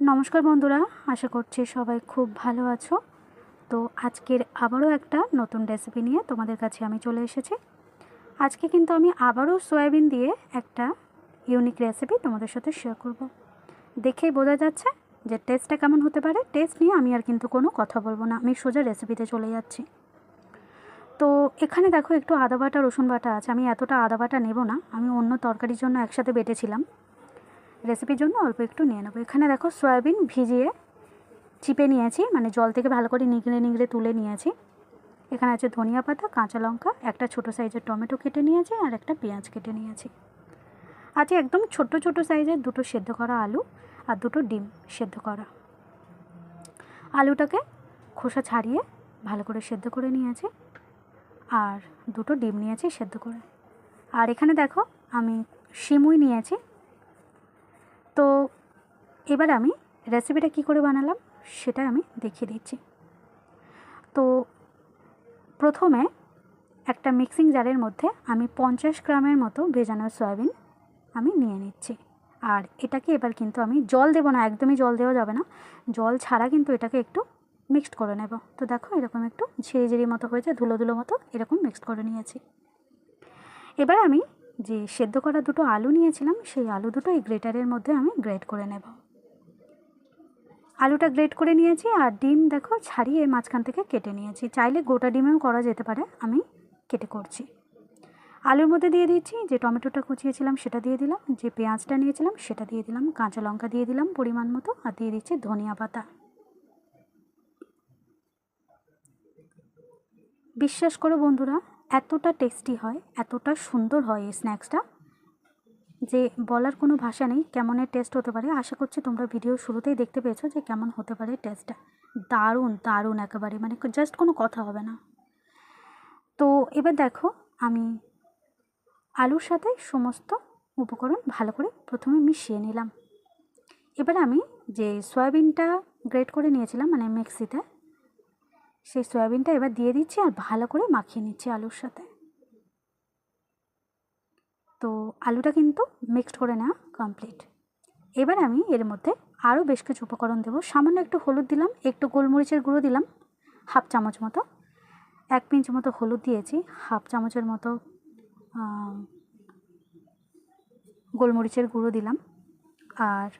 নমস্কার বন্ধুরা, আশা করছি সবাই খুব ভালো আছো। তো আজকের আবারও একটা নতুন রেসিপি নিয়ে তোমাদের কাছে আমি চলে এসেছি। আজকে কিন্তু আমি আবারও সয়াবিন দিয়ে একটা ইউনিক রেসিপি তোমাদের সাথে শেয়ার করব। দেখেই বোঝা যাচ্ছে যে টেস্টটা কেমন হতে পারে। টেস্ট নিয়ে আমি আর কিন্তু কোনো কথা বলব না। আমি সোজা রেসিপিতে চলে যাচ্ছি। তো এখানে দেখো একটু আদা বাটা, রসুন বাটা আছে। আমি এতটা আদা বাটা নেব না। আমি অন্য তরকারির জন্য একসাথে বেটেছিলাম। রেসিপির জন্য অল্প একটু নিয়ে নেব। এখানে দেখো সয়াবিন ভিজিয়ে চিপে নিয়েছি মানে জল থেকে ভালো করে নিগড়ে নিগড়ে তুলে নিয়েছি। এখানে আছে ধনিয়া পাতা, কাঁচা লঙ্কা, একটা ছোটো সাইজের টমেটো কেটে নিয়েছি আর একটা পেঁয়াজ কেটে নিয়েছি। আছে একদম ছোট ছোট সাইজের দুটো সেদ্ধ করা আলু আর দুটো ডিম সেদ্ধ করা। আলুটাকে খোসা ছাড়িয়ে ভালো করে সেদ্ধ করে নিয়েছি আর দুটো ডিম নিয়েছি সেদ্ধ করে। আর এখানে দেখো আমি সিমুই নিয়েছি তো এবার আমি রেসিপিটা কি করে বানালাম সেটা আমি দেখিয়ে দিচ্ছি। তো প্রথমে একটা মিক্সিং জারের মধ্যে আমি পঞ্চাশ গ্রামের মতো ভেজানো সয়াবিন আমি নিয়ে নিচ্ছি। আর এটাকে এবার কিন্তু আমি জল দেবো না, একদমই জল দেওয়া যাবে না। জল ছাড়া কিন্তু এটাকে একটু মিক্সড করে নেব। তো দেখো এরকম একটু ঝিরি ঝিরি মতো হয়েছে, ধুলো ধুলো মতো এরকম মিক্সড করে নিয়েছি। এবার আমি যে সেদ্ধ করা দুটো আলু নিয়েছিলাম, সেই আলু দুটো এই গ্রেটারের মধ্যে আমি গ্রেট করে নেব। আলুটা গ্রেট করে নিয়েছি আর ডিম দেখো ছাড়িয়ে মাঝখান থেকে কেটে নিয়েছি। চাইলে গোটা ডিমেও করা যেতে পারে, আমি কেটে করছি। আলুর মধ্যে দিয়ে দিচ্ছি যে টমেটোটা কুচিয়েছিলাম সেটা দিয়ে দিলাম, যে পেঁয়াজটা নিয়েছিলাম সেটা দিয়ে দিলাম, কাঁচা লঙ্কা দিয়ে দিলাম পরিমাণ মতো, আর দিয়ে দিচ্ছি ধনিয়া পাতা। বিশ্বাস করো বন্ধুরা এতটা টেস্টি হয়, এতটা সুন্দর হয় এই স্ন্যাক্সটা যে বলার কোনো ভাষা নেই কেমনের টেস্ট হতে পারে। আশা করছি তোমরা ভিডিও শুরুতেই দেখতে পেয়েছ যে কেমন হতে পারে টেস্টটা। দারুণ দারুণ একেবারে মানে জাস্ট কোনো কথা হবে না। তো এবার দেখো, আমি আলুর সাথে সমস্ত উপকরণ ভালো করে প্রথমে মিশিয়ে নিলাম। এবার আমি যে সয়াবিনটা গ্রেট করে নিয়েছিলাম মানে মিক্সিতে সেই সয়াবিনটা এবার দিয়ে দিচ্ছি আর ভালো করে মাখিয়ে নিচ্ছি আলুর সাথে। তো আলুটা কিন্তু মিক্সড করে নেওয়া কমপ্লিট এবার আমি এর মধ্যে আরও বেশ কিছু উপকরণ দেবো। সামান্য একটু হলুদ দিলাম, একটু গোলমরিচের গুঁড়ো দিলাম, হাফ চামচ মতো। এক পিঞ্চ মতো হলুদ দিয়েছি, হাফ চামচের মতো গোলমরিচের গুঁড়ো দিলাম। আর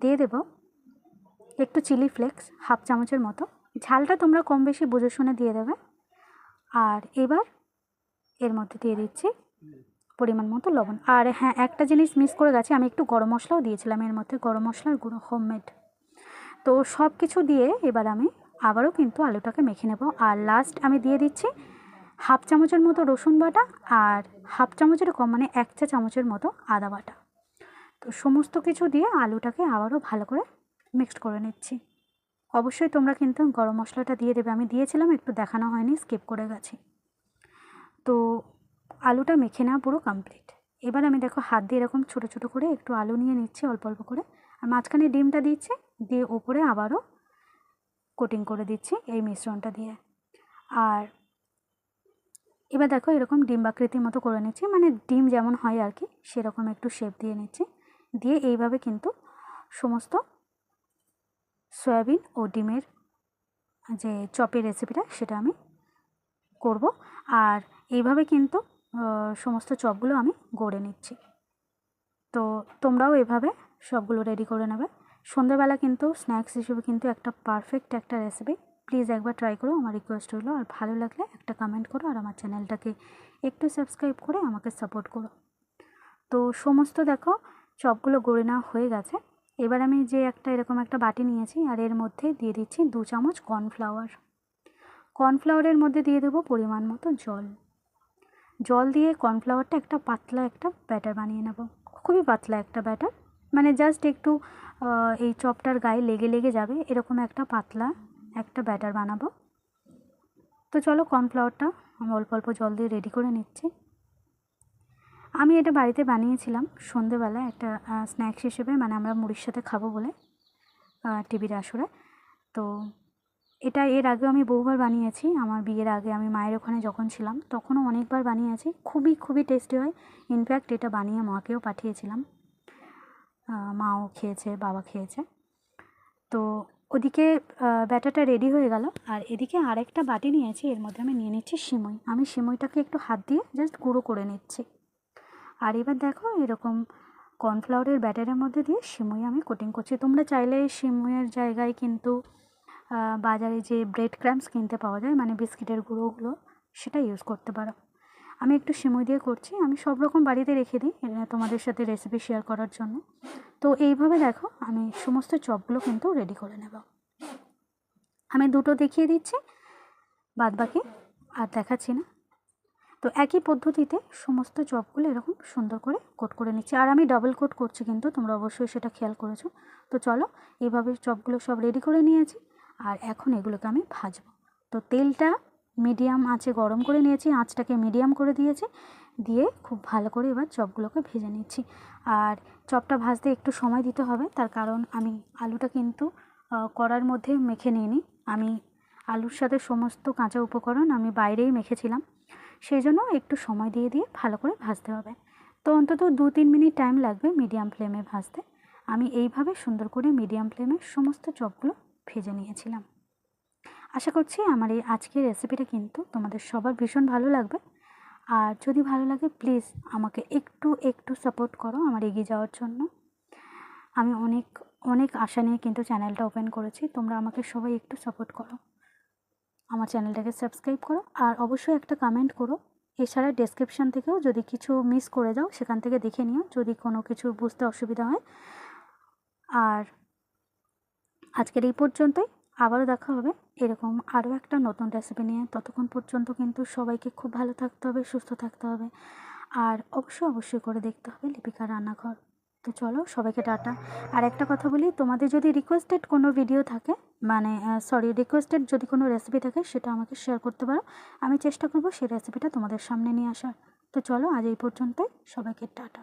দিয়ে দেব একটু চিলি ফ্লেক্স, হাফ চামচের মতো ঝালটা তোমরা কম বেশি বুঝে শুনে দিয়ে দেবে। আর এবার এর মধ্যে দিয়ে দিচ্ছি পরিমাণ মতো লবণ। আর হ্যাঁ একটা জিনিস মিস করে গেছে, আমি একটু গরম মশলাও দিয়েছিলাম এর মধ্যে, গরম মশলার গুঁড়ো হোমমেড তো সব কিছু দিয়ে এবার আমি আবারও কিন্তু আলুটাকে মেখে নেব। আর লাস্ট আমি দিয়ে দিচ্ছি হাফ চামচের মতো রসুন বাটা আর হাফ চামচের কম মানে এক চা চামচের মতো আদা বাটা। তো সমস্ত কিছু দিয়ে আলুটাকে আবারও ভালো করে মিক্সড করে নিচ্ছি। অবশ্যই তোমরা কিন্তু গরম মশলাটা দিয়ে দেবে। আমি দিয়েছিলাম, একটু দেখানো হয়নি স্কিপ করে গেছি। তো আলুটা মেখে নেওয়া পুরো কমপ্লিট এবার আমি দেখো হাত দিয়ে এরকম ছোটো ছোটো করে একটু আলু নিয়ে নিচ্ছি, অল্প অল্প করে। আর মাঝখানে ডিমটা দিচ্ছি, দিয়ে ওপরে আবারও কোটিং করে দিচ্ছি এই মিশ্রণটা দিয়ে। আর এবার দেখো এরকম ডিম বাকৃতির মতো করে নিচ্ছি মানে ডিম যেমন হয় আর কি, সেরকম একটু শেপ দিয়ে নিচ্ছি। দিয়ে এইভাবে কিন্তু সমস্ত সয়াবিন ও ডিমের যে চপের রেসিপিটা সেটা আমি করব। আর এইভাবে কিন্তু সমস্ত চপগুলো আমি গড়ে নিচ্ছি। তো তোমরাও এভাবে সবগুলো রেডি করে নেবে। সন্ধ্যেবেলা কিন্তু স্ন্যাক্স হিসেবে কিন্তু একটা পারফেক্ট একটা রেসিপি প্লিজ একবার ট্রাই করো, আমার রিকোয়েস্ট হলো। আর ভালো লাগলে একটা কমেন্ট করো আর আমার চ্যানেলটাকে একটু সাবস্ক্রাইব করে আমাকে সাপোর্ট করো। তো সমস্ত দেখো, চপগুলো গড়ে নেওয়া হয়ে গেছে। এবার আমি যে একটা এরকম একটা বাটি নিয়েছি আর এর মধ্যে দিয়ে দিচ্ছি দু চামচ কর্নফ্লাওয়ার। কর্নফ্লাওয়ারের মধ্যে দিয়ে দেবো পরিমাণ মতো জল। জল দিয়ে কর্নফ্লাওয়ারটা একটা পাতলা একটা ব্যাটার বানিয়ে নেব। খুবই পাতলা একটা ব্যাটার। মানে জাস্ট একটু এই চপটার গায়ে লেগে লেগে যাবে, এরকম একটা পাতলা একটা ব্যাটার বানাবো। তো চলো কর্নফ্লাওয়ারটা অল্প অল্প জল দিয়ে রেডি করে নিচ্ছি। আমি এটা বাড়িতে বানিয়েছিলাম। সন্ধেবেলা একটা স্ন্যাক্স হিসেবে মানে আমরা মুড়ির সাথে খাব বলে টিভির আসরে। তো এটা এর আগেও আমি বহুবার বানিয়েছি। আমার বিয়ের আগে আমি মায়ের ওখানে যখন ছিলাম, তখনও অনেকবার বানিয়েছি। খুবই খুবই টেস্টি হয়। ইনফ্যাক্ট এটা বানিয়ে মাকেও পাঠিয়েছিলাম। মাও খেয়েছে, বাবা খেয়েছে। তো ওদিকে ব্যাটাটা রেডি হয়ে গেল। আর এদিকে আরেকটা বাটি নিয়েছি, এর মধ্যে আমি নিয়ে নিচ্ছি সিমই। আমি সিমইটাকে একটু হাত দিয়ে জাস্ট গুঁড়ো করে নিচ্ছি। আর এবার দেখো এরকম কর্নফ্লাওয়ারের ব্যাটারের মধ্যে দিয়ে সিমই আমি কোটিং করছি। তোমরা চাইলে সিমুইয়ের জায়গায় কিন্তু বাজারে যে ব্রেড ক্র্যাম্পস কিনতে পাওয়া যায় মানে বিস্কিটের গুঁড়োগুলো, সেটা ইউজ করতে পারো। আমি একটু সিমুই দিয়ে করছি, আমি সব রকম বাড়িতে রেখে দিই তোমাদের সাথে রেসিপি শেয়ার করার জন্য। তো এইভাবে দেখো আমি সমস্ত চপগুলো কিন্তু রেডি করে নেব। আমি দুটো দেখিয়ে দিচ্ছি বাদ বাকি আর দেখাচ্ছি না। তো একই পদ্ধতিতে সমস্ত চপগুলো এরকম সুন্দর করে কোট করে নিচ্ছি। আর আমি ডাবল কোট করছি কিন্তু, তোমরা অবশ্যই সেটা খেয়াল করেছ। তো চলো এইভাবে চপগুলো সব রেডি করে নিয়েছি আর এখন এগুলোকে আমি ভাজবো। তো তেলটা মিডিয়াম আঁচে গরম করে নিয়েছি, আঁচটাকে মিডিয়াম করে দিয়েছি, দিয়ে খুব ভালো করে এবার চপগুলোকে ভেজে নিচ্ছি। আর চপটা ভাজতে একটু সময় দিতে হবে, তার কারণ আমি আলুটা কিন্তু কড়ার মধ্যে মেখে নিইনি। আমি আলুর সাথে সমস্ত কাঁচা উপকরণ আমি বাইরেই মেখেছিলাম। সেই জন্য একটু সময় দিয়ে দিয়ে ভালো করে ভাজতে হবে। তো অন্তত দু তিন মিনিট টাইম লাগবে মিডিয়াম ফ্লেমে ভাজতে। আমি এইভাবে সুন্দর করে মিডিয়াম ফ্লেমে সমস্ত চপগুলো ভেজে নিয়েছিলাম। আশা করছি আমার এই আজকের রেসিপিটা কিন্তু তোমাদের সবার ভীষণ ভালো লাগবে। আর যদি ভালো লাগে প্লিজ আমাকে একটু একটু সাপোর্ট করো আমার এগিয়ে যাওয়ার জন্য। আমি অনেক অনেক আশা নিয়ে কিন্তু চ্যানেলটা ওপেন করেছি। তোমরা আমাকে সবাই একটু সাপোর্ট করো। আমার চ্যানেলটাকে সাবস্ক্রাইব করো আর অবশ্যই একটা কমেন্ট করো। এছাড়া ডেসক্রিপশান থেকেও যদি কিছু মিস করে যাও, সেখান থেকে দেখে নিও, যদি কোনো কিছু বুঝতে অসুবিধা হয়। আর আজকের এই পর্যন্তই। আবারও দেখা হবে এরকম আরও একটা নতুন রেসিপি নিয়ে। ততক্ষণ পর্যন্ত কিন্তু সবাইকে খুব ভালো থাকতে হবে, সুস্থ থাকতে হবে। আর অবশ্যই অবশ্যই করে দেখতে হবে লিপিকা রান্নাঘর। তো চলো, সবাইকে ডাটা আর একটা কথা বলি, তোমাদের যদি রিকোয়েস্টেড কোনো ভিডিও থাকে মানে সরি রিকোয়েস্টেড যদি কোনো রেসিপি থাকে, সেটা আমাকে শেয়ার করতে পারো। আমি চেষ্টা করব সেই রেসিপিটা তোমাদের সামনে নিয়ে আসার। তো চলো, আজ এই পর্যন্তই। সবাইকে টাটা।